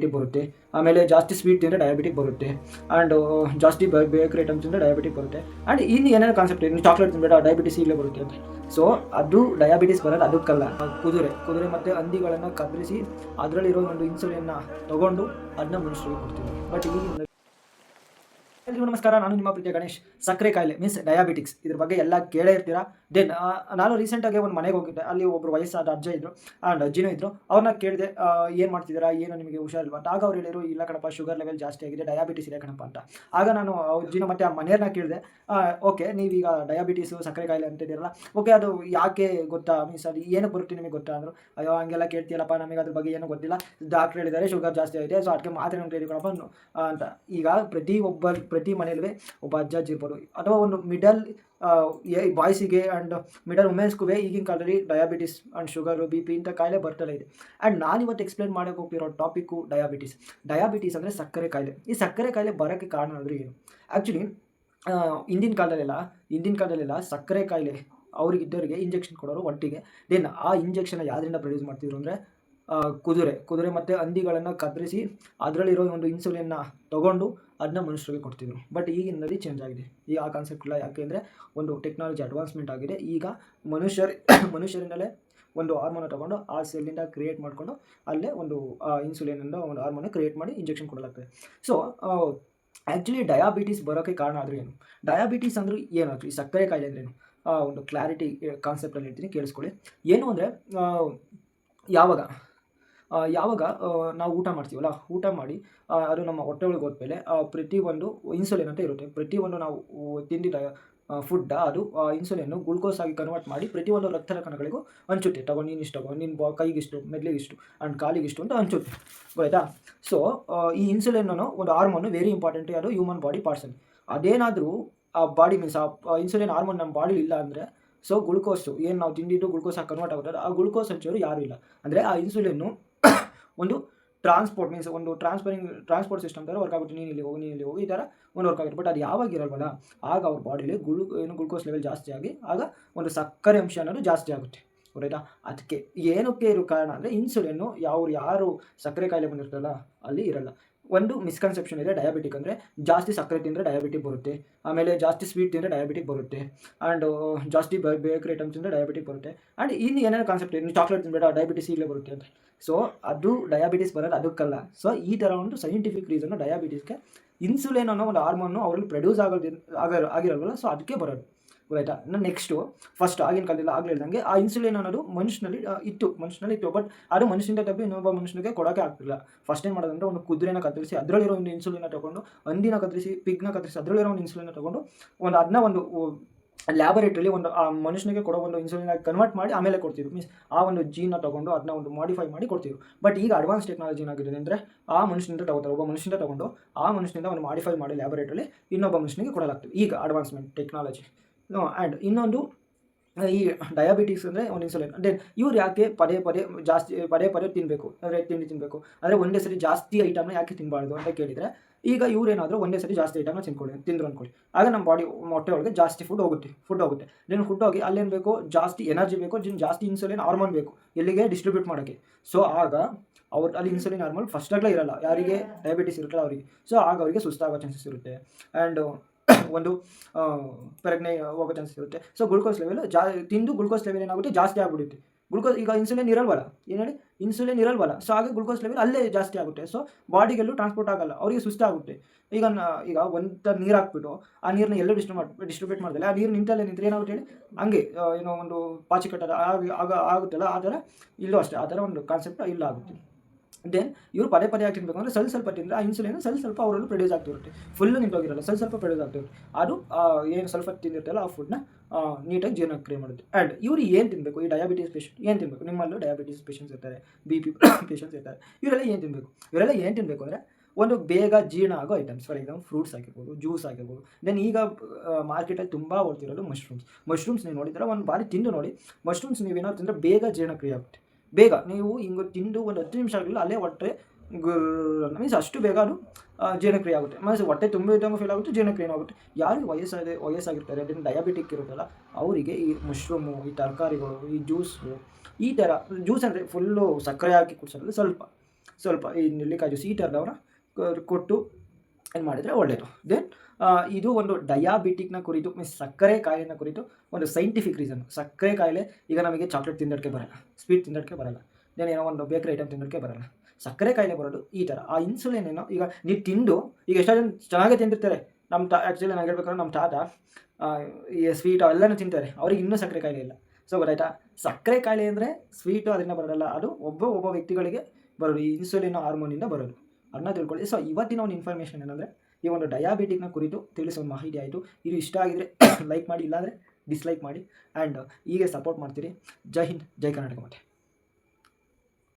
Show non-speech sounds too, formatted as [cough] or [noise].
Diabetic ಬರುತ್ತೆ. ಆಮೇಲೆ ಜಾಸ್ತಿ ಸ್ವೀಟ್ ತಿಂದರೆ ಡಯಾಬಿಟಿಕ್ ಬರುತ್ತೆ. ಆ್ಯಂಡ್ ಜಾಸ್ತಿ ಬೇಕರಿ ಐಟಮ್ಸ್ ತಿಂದರೆ ಡಯಾಬಿಟಿಕ್ ಬರುತ್ತೆ. ಆ್ಯಂಡ್ ಇನ್ನು ಏನೇನು ಕಾನ್ಸೆಪ್ಟ್ ಇದೆ ಚಾಕ್ಲೇಟ್ ತಿನ್ಬೇಡ ಡಯಾಬಿಟಿಸ್ ಈಗಲೇ ಬರುತ್ತೆ. ಅಂತ ಸೊ ಅದು ಡಯಾಬಿಟಿಸ್ ಬರೋದು ಅದಕ್ಕಲ್ಲ. ಕುದುರೆ ಕುದುರೆ ಮತ್ತು ಹಂದಿಗಳನ್ನು ಕತ್ತರಿಸಿ ಅದರಲ್ಲಿರೋ ಒಂದು ಇನ್ಸುಲಿನ್ನ ತಗೊಂಡು ಅದನ್ನ ಮನುಷ್ಯರಿಗೆ ಕೊಡ್ತೀವಿ. ಬಟ್ ಈಗ ಎಲ್ರಿಗೂ ನಮಸ್ಕಾರ, ನಾನು ನಿಮ್ಮ ಪ್ರೀತಿಯ ಗಣೇಶ್. ಸಕ್ಕರೆ ಕಾಯಿಲೆ ಮೀನ್ಸ್ ಡಯಾಬಿಟಿಕ್ಸ್ ಇದ್ರ ಬಗ್ಗೆ ಎಲ್ಲ ಕೇಳೇ ಇರ್ತೀರಾ? ದೆನ್ ನಾನು ರೀಸೆಂಟಾಗಿ ಒಂದು ಮನೆಗೆ ಹೋಗಿದ್ದೆ. ಅಲ್ಲಿ ಒಬ್ಬರು ವಯಸ್ಸಾದ ಅಜ್ಜ ಇದ್ರು ಆ್ಯಂಡ್ ಅಜ್ಜಿನೂ ಇದ್ರು. ಅವ್ರನ್ನ ಕೇಳಿದೆ ಏನು ಮಾಡ್ತಿದ್ದೀರಾ? ಏನು ನಿಮಗೆ ಹುಷಾರಿಲ್ಲ ಅಂತ. ಆಗ ಅವ್ರು ಹೇಳಿದ್ರು, ಇಲ್ಲ ಕಣಪ್ಪ ಶುಗರ್ ಲೆವೆಲ್ ಜಾಸ್ತಿ ಆಗಿದೆ ಡಯಾಬಿಟಿಸ್ ಇದೆ ಕಣಪ್ಪ ಅಂತ. ಆಗ ನಾನು ಅಜ್ಜಿನ ಮತ್ತೆ ಆ ಮನೆಯನ್ನ ಕೇಳಿದೆ ಓಕೆ, ನೀವೀಗ ಡಯಾಬಿಟಿಸು ಸಕ್ಕರೆ ಕಾಯಿಲೆ ಅಂತಿದ್ದೀರಲ್ಲ ಓಕೆ, ಅದು ಯಾಕೆ ಗೊತ್ತಾ? ಮೀನ್ಸ್ ಅದು ಏನಕ್ಕೆ ಬರುತ್ತೆ ನಿಮಗೆ ಗೊತ್ತಾ? ಅಂದರು, ಅಯ್ಯೋ, ಹಂಗೆಲ್ಲ ಕೇಳ್ತೀಯಲ್ಲಪ್ಪ, ನಮಗೆ ಅದ್ರ ಬಗ್ಗೆ ಏನೂ ಗೊತ್ತಿಲ್ಲ. ಡಾಕ್ಟ್ರ್ ಹೇಳಿದ್ದಾರೆ ಶುಗರ್ ಜಾಸ್ತಿ ಆಗಿದೆ ಸೊ ಅದಕ್ಕೆ ಮಾತ್ರೆ ಅಂತ ಕಣಪ್ಪ ಅಂತ. ಈಗ ಪ್ರತಿ ಒಬ್ಬ ಪ್ರತಿ ಮನೆಯಲ್ಲೂ ಒಬ್ಬ ಅಜ್ಜ ಅಜ್ಜಿ ಇರ್ಬೋದು. ಅಥವಾ ಒಂದು ಮಿಡಲ್ ಬಾಯ್ಸಿಗೆ ಆ್ಯಂಡ್ ಮಿಡಲ್ ವುಮೆನ್ಸ್ಗೂ ಈಗಿನ ಕಾಲದಲ್ಲಿ diabetes and sugar B P ಇಂಥ ಕಾಯಿಲೆ ಬರ್ತಲೇ ಇದೆ. ಆ್ಯಂಡ್ ನಾನು ಇವತ್ತು ಎಕ್ಸ್ಪ್ಲೇನ್ ಮಾಡೋಕೆ ಹೋಗ್ತಿರೋ ಟಾಪಿಕ್ಕು ಡಯಾಬಿಟಿಸ್ ಡಯಾಬಿಟಿಸ್ ಅಂದರೆ ಸಕ್ಕರೆ ಕಾಯಿಲೆ. ಈ ಸಕ್ಕರೆ ಕಾಯಿಲೆ ಬರೋಕ್ಕೆ ಕಾರಣ ಅಂದರೆ ಏನು? ಆ್ಯಕ್ಚುಲಿ ಹಿಂದಿನ ಕಾಲದಲ್ಲೆಲ್ಲ ಹಿಂದಿನ ಕಾಲದಲ್ಲೆಲ್ಲ ಸಕ್ಕರೆ ಕಾಯಿಲೆ ಅವ್ರಿಗಿದ್ದವರಿಗೆ ಇಂಜೆಕ್ಷನ್ ಕೊಡೋರು ಒಟ್ಟಿಗೆ. ದೆನ್ ಆ ಇಂಜೆಕ್ಷನ್ ಯಾವ್ದರಿಂದ ಪ್ರೊಡ್ಯೂಸ್ ಮಾಡ್ತಿದ್ರು ಅಂದರೆ ಕುದುರೆ ಕುದುರೆ ಮತ್ತು ಹಂದಿಗಳನ್ನು ಕತ್ತರಿಸಿ ಅದರಲ್ಲಿರೋ ಒಂದು ಇನ್ಸುಲಿನ್ನ ತಗೊಂಡು ಅದನ್ನ ಮನುಷ್ಯರಿಗೆ ಕೊಡ್ತಿದ್ರು. ಬಟ್ ಈಗಿನಲ್ಲಿ ಚೇಂಜ್ ಆಗಿದೆ. ಈ ಆ ಕಾನ್ಸೆಪ್ಟ್ ಇಲ್ಲ ಯಾಕೆಂದರೆ ಒಂದು ಟೆಕ್ನಾಲಜಿ ಅಡ್ವಾನ್ಸ್ಮೆಂಟ್ ಆಗಿದೆ. ಈಗ ಮನುಷ್ಯರ, [coughs] ಮನುಷ್ಯರಿಂದಲೇ ಒಂದು ಹಾರ್ಮೋನ ತಗೊಂಡು ಆ ಸೆಲ್ಲಿಂದ ಕ್ರಿಯೇಟ್ ಮಾಡಿಕೊಂಡು ಅಲ್ಲೇ ಒಂದು ಇನ್ಸುಲಿನಿಂದ ಒಂದು ಹಾರ್ಮೋನ ಕ್ರಿಯೇಟ್ ಮಾಡಿ ಇಂಜೆಕ್ಷನ್ ಕೊಡಲಾಗ್ತದೆ. ಸೊ ಆ್ಯಕ್ಚುಲಿ ಡಯಾಬಿಟಿಸ್ ಬರೋಕ್ಕೆ ಕಾರಣ ಆದರೂ ಏನು? ಡಯಾಬಿಟಿಸ್ ಅಂದ್ರೆ ಏನು ಈ ಸಕ್ಕರೆ ಕಾಯಿಲೆ ಏನು? ಒಂದು ಕ್ಲಾರಿಟಿ ಕಾನ್ಸೆಪ್ಟಲ್ಲಿ ಹೇಳ್ತೀನಿ, ಕೇಳಿಸ್ಕೊಳ್ಳಿ. ಏನು ಅಂದರೆ ಯಾವಾಗ ಯಾವಾಗ ನಾವು ಊಟ ಮಾಡ್ತೀವಲ್ಲ, ಊಟ ಮಾಡಿ ಅದು ನಮ್ಮ ಹೊಟ್ಟೆ ಒಳಗೆ ಹೋದ್ಮೇಲೆ ಪ್ರತಿಯೊಂದು ಇನ್ಸುಲಿನ್ ಅಂತ ಇರುತ್ತೆ. ಪ್ರತಿಯೊಂದು ನಾವು ತಿಂದಿದ್ದ ಫುಡ್ ಅದು ಇನ್ಸುಲಿನ್ನು ಗ್ಲುಕೋಸ್ ಆಗಿ ಕನ್ವರ್ಟ್ ಮಾಡಿ ಪ್ರತಿಯೊಂದು ರಕ್ತ ಕಣಗಳಿಗೂ ಹಂಚುತ್ತೆ. ತಗೊಂಡು ನೀನು ಇಷ್ಟು ತಗೋ ನಿನ್ನ ಬಾ ಕೈಗಿಷ್ಟು ಮೆದ್ಲಿಗಿಷ್ಟು ಆ್ಯಂಡ್ ಕಾಲಿಗಿಷ್ಟು ಅಂತ ಹಂಚುತ್ತೆ. ಗೊತ್ತಾಯ್ತಾ? ಸೊ ಈ ಇನ್ಸುಲಿನ್ ಅನ್ನೋ ಒಂದು ಹಾರ್ಮೋನು ವೆರಿ ಇಂಪಾರ್ಟೆಂಟ್ ಅದು ಹ್ಯೂಮನ್ ಬಾಡಿ ಪಾರ್ಸನ್ ಅದೇನಾದರೂ ಆ ಬಾಡಿ ಮೀನ್ಸ್ ಆ ಇನ್ಸುಲಿನ್ ಹಾರ್ಮೋನ್ ನಮ್ಮ ಬಾಡಿ ಇಲ್ಲ ಅಂದರೆ ಸೊ ಗ್ಲುಕೋಸು ಏನು ನಾವು ತಿಂದಿದ್ದು ಗ್ಲುಕೋಸ್ ಆಗಿ ಕನ್ವರ್ಟ್ ಆಗುತ್ತೆ ಆ ಗ್ಲುಕೋಸ್ ಹಂಚೋರು ಯಾರೂ ಇಲ್ಲ. ಅಂದರೆ ಆ ಇನ್ಸುಲಿನ್ನು ಒಂದು ಟ್ರಾನ್ಸ್ಪೋರ್ಟ್ ಮೀನ್ಸ್ ಒಂದು ಟ್ರಾನ್ಸ್ಪರಿಂಗ್ ಟ್ರಾನ್ಸ್ಪೋರ್ಟ್ ಸಿಸ್ಟಮ್ ಥರ ವರ್ಕ್ ಆಗುತ್ತೆ. ನೀನು ಇಲ್ಲಿ ಹೋಗಿ, ನೀನು ಇಲ್ಲಿ ಹೋಗಿ, ಈ ಥರ ಒಂದು ವರ್ಕ್ ಆಗುತ್ತೆ. ಬಟ್ ಅದು ಯಾವಾಗ ಇರಲ್ವಲ್ಲ, ಆಗ ಅವ್ರ ಬಾಡಿಲಿ ಗುಳು, ಏನು ಗ್ಲುಕೋಸ್ ಲೆವೆಲ್ ಜಾಸ್ತಿ ಆಗಿ, ಆಗ ಒಂದು ಸಕ್ಕರೆ ಅಂಶ ಅನ್ನೋದು ಜಾಸ್ತಿ ಆಗುತ್ತೆ. ಗೊತ್ತಾಯ್ತಾ ಅದಕ್ಕೆ ಏನಕ್ಕೆ ಇರೋ ಕಾರಣ ಅಂದರೆ ಇನ್ಸುಲಿನ್ನು ಯಾವ ಯಾರು ಸಕ್ಕರೆ ಕಾಯಿಲೆ ಬಂದಿರ್ತಲ್ಲ ಅಲ್ಲಿ ಇರಲ್ಲ. ಒಂದು ಮಿಸ್ಕನ್ಸೆಪ್ಷನ್ ಇದೆ ಡಯಾಬಿಟಿಕ್ ಅಂದರೆ ಜಾಸ್ತಿ ಸಕ್ಕರೆ ತಿಂದರೆ ಡಯಾಬಿಟಿಕ್ ಬರುತ್ತೆ, ಆಮೇಲೆ ಜಾಸ್ತಿ ಸ್ವೀಟ್ ತಿಂದರೆ ಡಯಾಬಿಟಿಕ್ ಬರುತ್ತೆ ಆ್ಯಂಡ್ ಜಾಸ್ತಿ ಬೇಕರಿ ಐಟಮ್ಸ್ ತಿಂದರೆ ಡಯಾಬಿಟಿಕ್ ಬರುತ್ತೆ ಆ್ಯಂಡ್ ಇನ್ನು ಏನೇನು ಕಾನ್ಸೆಪ್ಟ್ ಇದೆ ಚಾಕ್ಲೇಟ್ ತಿನ್ಬೇಡ ಡಯಾಬಿಟಿಸ್ ಈಗಲೇ ಬರುತ್ತೆ ಅಂತ. ಸೊ ಅದು ಡಯಾಬಿಟಿಸ್ ಬರೋದು ಅದಕ್ಕಲ್ಲ. ಸೊ ಈ ಥರ ಒಂದು ಸೈಂಟಿಫಿಕ್ ರೀಸನ್ನು ಡಯಾಬಿಟಿಸ್ಗೆ ಇನ್ಸುಲಿನ್ ಅನ್ನೋ ಒಂದು ಹಾರ್ಮೋನು ಅವರಲ್ಲಿ ಪ್ರೊಡ್ಯೂಸ್ ಆಗೋದು ಆಗ ಆಗಿರಲ್ವಲ್ಲ ಸೊ ಅದಕ್ಕೆ ಬರೋದು. ಗೊತ್ತಾಯ್ತಾ ನಾನು ನೆಕ್ಸ್ಟು ಫಸ್ಟ್ ಆಗಿನ ಕಾಲದಲ್ಲಿ ಆಗಲೇ ಹೇಳ್ದಂಗೆ ಆ ಇನ್ಸುಲಿನ್ ಅನ್ನೋದು ಮನುಷ್ಯನಲ್ಲಿ ಇತ್ತು ಮನುಷ್ಯನಲ್ಲಿ ಇತ್ತು. ಬಟ್ ಅದು ಮನುಷ್ಯನಿಂದ ತಪ್ಪಿ ಇನ್ನೊಬ್ಬ ಮನುಷ್ಯನಿಗೆ ಕೊಡೋಕೆ ಆಗ್ತಿಲ್ಲ ಫಸ್ಟ್ ಏನು ಮಾಡೋದಂದ್ರೆ ಒಂದು ಕುದುರೆನ ಕತ್ತರಿಸಿ, ಅದರಲ್ಲಿರೋ ಒಂದು ಇನ್ಸುಲಿನ ತಗೊಂಡು, ಹಂದಿನ ಕತ್ತರಿಸಿ ಪಿಗ್ನ ಕತ್ತರಿಸಿ, ಅದರಲ್ಲಿರೋ ಒಂದು ಇನ್ಸುಲಿನ ತಗೊಂಡು ಒಂದು ಅದನ್ನ ಒಂದು ಲ್ಯಾಬೊರೇಟ್ರಿಲಿ ಒಂದು, ಆ ಮನುಷ್ಯನಿಗೆ ಕೊಡೋ ಒಂದು ಇನ್ಸುಲಿನ್ ಕನ್ವರ್ಟ್ ಮಾಡಿ ಆಮೇಲೆ ಕೊಡ್ತಿದ್ರು. ಮೀನ್ಸ್ ಆ ಒಂದು ಜೀನ್ನ ತಗೊಂಡು ಅದನ್ನ ಒಂದು ಮಾಡಿಫೈ ಮಾಡಿ ಕೊಡ್ತಿದ್ರು. ಬಟ್ ಈಗ ಅಡ್ವಾನ್ಸ್ ಟೆಕ್ನಾಲಜಿ ಏನಾಗಿದೆ ಅಂದರೆ ಆ ಮನುಷ್ಯನಿಂದ ತಗೋತಾರೆ, ಒಬ್ಬ ಮನುಷ್ಯನಿಂದ ತಗೊಂಡು ಆ ಮನುಷ್ಯನಿಂದ ಒಂದು ಮಾಡಿಫೈ ಮಾಡಿ ಲ್ಯಾಬೊರೇಟ್ರಿಲಿ ಇನ್ನೊಬ್ಬ ಮನುಷ್ಯನಿಗೆ ಕೊಡಲಾಗ್ತದೆ. ಈಗ ಅಡ್ವಾನ್ಸ್ಮೆಂಟ್ ಟೆಕ್ನಾಲಜಿ ಆ್ಯಂಡ್ ಇನ್ನೊಂದು ಈ ಡಯಾಬಿಟಿಸ್ ಅಂದರೆ ಒಂದು ಇನ್ಸುಲಿನ್ ಅಂದರೆ ಇವ್ರು ಯಾಕೆ ಪದೇ ಪದೇ ಜಾಸ್ತಿ ಪದೇ ಪದೇ ತಿನ್ನಬೇಕು ಅಂದರೆ ತಿಂಡಿ ತಿನ್ನಬೇಕು ಅಂದರೆ ಒಂದೇ ಸರಿ ಜಾಸ್ತಿ ಐಟಮ್ನ ಯಾಕೆ ತಿನ್ನಬಾರ್ದು ಅಂತ ಕೇಳಿದರೆ ಈಗ ಇವ್ರೇನಾದರೂ ಒಂದೇ ಸರಿ ಜಾಸ್ತಿ ಐಟಮ್ನ ತಿನ್ಕೊಳ್ಳಿ ತಿಂದ್ರು ಅಂದ್ಕೊಳ್ಳಿ ಆಗ ನಮ್ಮ ಬಾಡಿ ಮೊಟ್ಟೆ ಒಳಗೆ ಜಾಸ್ತಿ ಫುಡ್ ಹೋಗುತ್ತೆ ಫುಡ್ ಹೋಗುತ್ತೆ. ದೆನ್ ಫುಡ್ ಹೋಗಿ ಅಲ್ಲೇನು ಬೇಕು? ಜಾಸ್ತಿ ಎನರ್ಜಿ ಬೇಕು ಜಿನ್ ಜಾಸ್ತಿ ಇನ್ಸುಲಿನ್ ಹಾರ್ಮೋನ್ ಬೇಕು. ಎಲ್ಲಿಗೆ? ಡಿಸ್ಟ್ರಿಬ್ಯೂಟ್ ಮಾಡೋಕ್ಕೆ. ಸೊ ಆಗ ಅವ್ರು ಅಲ್ಲಿ ಇನ್ಸುಲಿನ್ ಹಾರ್ಮೋನ್ ಫಸ್ಟಾಗಲೇ ಇರಲ್ಲ. ಯಾರಿಗೆ? ಡಯಾಬಿಟಿಸ್ ಇರುತ್ತಲ್ಲ ಅವರಿಗೆ. ಸೊ ಆಗ ಅವರಿಗೆ ಸುಸ್ತಾಗೋ ಚಾನ್ಸಸ್ ಇರುತ್ತೆ. ಆ್ಯಂಡ್ ಒಂದು ಪ್ರಜ್ಞೆ ಹೋಗೋ ಚಾನ್ಸಸ್ ಇರುತ್ತೆ. ಸೊ ಗ್ಲುಕೋಸ್ ಲೆವೆಲ್ ಜಾ, ತಿಂದು ಗ್ಲುಕೋಸ್ ಲೆವೆಲ್ ಏನಾಗುತ್ತೆ? ಜಾಸ್ತಿ ಆಗಿಬಿಡುತ್ತೆ. ಗ್ಲುಕೋಸ್ ಈಗ ಇನ್ಸುಲಿನ್ ಇರಲ್ವಲ್ಲ ಏನು ಹೇಳಿ? ಇನ್ಸುಲಿನ್ ಇರಲ್ವಲ್ಲ ಸೊ ಹಾಗೆ ಗ್ಲುಕೋಸ್ ಲೆವೆಲ್ ಅಲ್ಲೇ ಜಾಸ್ತಿ ಆಗುತ್ತೆ. ಸೊ ಬಾಡಿಗೆಲ್ಲೂ ಟ್ರಾನ್ಸ್ಪೋರ್ಟ್ ಆಗಲ್ಲ. ಅವರಿಗೆ ಸುಸ್ತಾಗುತ್ತೆ ಈಗ ಈಗ ಒಂದು ನೀರು ಹಾಕ್ಬಿಟ್ಟು, ಆ ನೀರನ್ನ ಎಲ್ಲೂ ಡಿಸ್ಟ್ರಿಬ್ಯೂಟ್ ಮಾಡಿ ಡಿಸ್ಟ್ರಿಬ್ಯೂಟ್ ಮಾಡಿದ್ರೆ ಆ ನೀರು ನಿಂತಲ್ಲೇ ನಿಂತರೆ ಏನಾಗುತ್ತೆ ಹೇಳಿ? ಹಂಗೆ ಏನೋ ಒಂದು ಪಾಚಿ ಕಟ್ಟದ, ಆಗ ಆಗ, ಆಗುತ್ತಲ್ಲ? ಆ ಥರ ಇಲ್ಲೂ ಅಷ್ಟೇ. ಆ ಥರ ಒಂದು ಕಾನ್ಸೆಪ್ಟ್ ಇಲ್ಲ ಆಗುತ್ತೆ. ದೆನ್ ಇವರು ಪದೇ ಪದೇ ಯಾಕೆ ತಿನ್ಬೇಕು ಅಂದರೆ ಸ್ವಲ್ಪ ಸ್ವಲ್ಪ ತಿಂದರೆ ಆ ಇನ್ಸುಲಿನ್ ಸ್ವಲ್ಪ ಸ್ವಲ್ಪ ಅವರಲ್ಲಿ ಪ್ರೊಡ್ಯೂಸ್ ಆಗ್ತಿರುತ್ತೆ ಫುಲ್ಲು ನಿಂತೋಗಿರಲ್ಲ ಸ್ವಲ್ಪ ಸ್ವಲ್ಪ ಪ್ರೊಡ್ಯೂಸ್ ಆಗ್ತಿರುತ್ತೆ ಅದು ಏನು ಸ್ವಲ್ಪ ತಿಂದಿರ್ತಲ್ಲ ಆ ಫುಡ್ನ ನೀಟಾಗಿ ಜೀರ್ಣಕ್ರಿಯೆ ಮಾಡುತ್ತೆ. ಆ್ಯಂಡ್ ಇವರು ಏನು ತಿನ್ನಬೇಕು ಈ ಡಯಾಬಿಟೀಸ್ ಪೇಷಂಟ್ ಏನು ತಿನ್ನಬೇಕು ನಿಮ್ಮಲ್ಲೂ ಡಯಾಬಿಟೀಸ್ ಪೇಷಂಟ್ಸ್ ಇರ್ತಾರೆ ಬಿ ಪಿ ಪೇಷಂಟ್ಸ್ ಇರ್ತಾರೆ. ಇವರೆಲ್ಲ ಏನು ತಿನ್ನಬೇಕು ಇವರೆಲ್ಲ ಏನು ತಿನ್ನಬೇಕು ಅಂದರೆ ಒಂದು ಬೇಗ ಜೀರ್ಣ ಆಗೋ ಐಟಮ್ಸ್ ಫಾರ್ ಎಕ್ಸಾಂಪಲ್ ಫ್ರೂಟ್ಸ್ ಆಗಿರ್ಬೋದು ಜ್ಯೂಸ್ ಆಗಿರ್ಬೋದು ದೆನ್ ಈಗ ಮಾರ್ಕೆಟಲ್ಲಿ ತುಂಬ ಓಡ್ತಿರೋದು ಮಶ್ರೂಮ್ಸ್ ಮಶ್ರೂಮ್ಸ್ ನೀವು ನೋಡಿದ್ರೆ ಒಂದು ಬಾರಿ ತಿಂದು ನೋಡಿ ಮಶ್ರೂಮ್ಸ್ ನೀವೇನಾದ್ರು ತಿಂದರೆ ಬೇಗ ಜೀರ್ಣಕ್ರಿಯೆ ಆಗುತ್ತೆ. ಬೇಗ ನೀವು ಹಿಂಗೆ ತಿಂದು ಒಂದು ಹತ್ತು ನಿಮಿಷ ಆಗಲಿಲ್ಲ ಅಲ್ಲೇ ಹೊಟ್ಟೆ ಮೀನ್ಸ್ ಅಷ್ಟು ಬೇಗ ಅದು ಜೀರ್ಣಕ್ರಿಯೆ ಆಗುತ್ತೆ. ಮೀನ್ಸ್ ಹೊಟ್ಟೆ ತುಂಬ ಇದ್ದಂಗೆ ಫೀಲ್ ಆಗುತ್ತೆ ಜೀರ್ಣಕ್ರಿಯೆ ಆಗುತ್ತೆ. ಯಾರಿಗೆ ವಯಸ್ಸಾದ ವಯಸ್ಸಾಗಿರ್ತಾರೆ, ಅದನ್ನು ಡಯಾಬಿಟಿಕ್ ಇರುತ್ತಲ್ಲ, ಅವರಿಗೆ ಈ ಮಶ್ರೂಮು ಈ ತರಕಾರಿಗಳು, ಈ ಜ್ಯೂಸು ಈ ಥರ ಜ್ಯೂಸ್ ಅಂದರೆ ಫುಲ್ಲು ಸಕ್ಕರೆ ಹಾಕಿ ಕುಡಿಸೋದು ಸ್ವಲ್ಪ ಸ್ವಲ್ಪ ಈ ನೆಲ್ಲಿಕಾಯಿ ಜ್ಯೂಸ್ ಈ ಥರದವನ್ನ ಕೊಟ್ಟು ಏನು ಮಾಡಿದರೆ ಒಳ್ಳೆಯದು ದೆನ್ ಇದು ಒಂದು ಡಯಾಬಿಟಿಕ್ನ ಕುರಿತು ಮೀನ್ಸ್ ಸಕ್ಕರೆ ಕಾಯಿಲೆನ ಕುರಿತು ಒಂದು ಸೈಂಟಿಫಿಕ್ ರೀಸನ್ ಸಕ್ಕರೆ ಕಾಯಿಲೆ ಈಗ ನಮಗೆ ಚಾಕ್ಲೇಟ್ ತಿನ್ನೋಕ್ಕೆ ಬರಲ್ಲ ಸ್ವೀಟ್ ತಿನ್ನೋಕ್ಕೆ ಬರಲ್ಲ. ದೆನ್ ಏನೋ ಒಂದು ಬೇಕರಿ ಐಟಮ್ ತಿನ್ನೋಕ್ಕೆ ಬರಲ್ಲ. ಸಕ್ಕರೆ ಕಾಯಿಲೆ ಬರೋದು ಈ ಥರ ಆ ಇನ್ಸುಲಿನ್ ಏನೋ, ಈಗ ನೀವು ತಿಂದು, ಈಗ ಎಷ್ಟೋ ಜನ ಚೆನ್ನಾಗೇ ತಿಂದಿರ್ತಾರೆ. ನಮ್ಮ ತಾ ಆ್ಯಕ್ಚುಲಿ ನಾನು ಹೇಳ್ಬೇಕಾದ್ರೆ ನಮ್ಮ ತಾತ ಈ ಸ್ವೀಟು ಅವೆಲ್ಲನೂ ತಿಂತಾರೆ. ಅವ್ರಿಗೆ ಇನ್ನೂ ಸಕ್ಕರೆ ಕಾಯಿಲೆ ಇಲ್ಲ. ಸೊ ಗೊತ್ತಾಯ್ತಾ? ಸಕ್ಕರೆ ಕಾಯಿಲೆ ಅಂದರೆ ಸ್ವೀಟು ಅದರಿಂದ ಬರೋಲ್ಲ ಅದು ಒಬ್ಬ ಒಬ್ಬ ವ್ಯಕ್ತಿಗಳಿಗೆ ಬರೋದು. ಈ ಇನ್ಸುಲಿನ್ ಹಾರ್ಮೋನಿಂದ ಬರೋದು. ಅದನ್ನ ತಿಳ್ಕೊಳ್ಳಿ. ಸೊ ಇವತ್ತಿನ ಒಂದು ಇನ್ಫಾರ್ಮೇಷನ್ ಏನಂದರೆ, ಈ ಒಂದು ಡಯಾಬಿಟಿಕ್ನ ಕುರಿತು ತಿಳಿಸೋ ಒಂದು ಮಾಹಿತಿ ಆಯಿತು. ಇದು ಇಷ್ಟ ಆಗಿದ್ರೆ [coughs] ಲೈಕ್ ಮಾಡಿ, ಇಲ್ಲಾಂದರೆ ಡಿಸ್ಲೈಕ್ ಮಾಡಿ. ಆ್ಯಂಡ್ ಹೀಗೆ ಸಪೋರ್ಟ್ ಮಾಡ್ತೀರಿ. ಜೈ ಹಿಂದ್, ಜೈ ಕರ್ನಾಟಕ ಮತ್ತೆ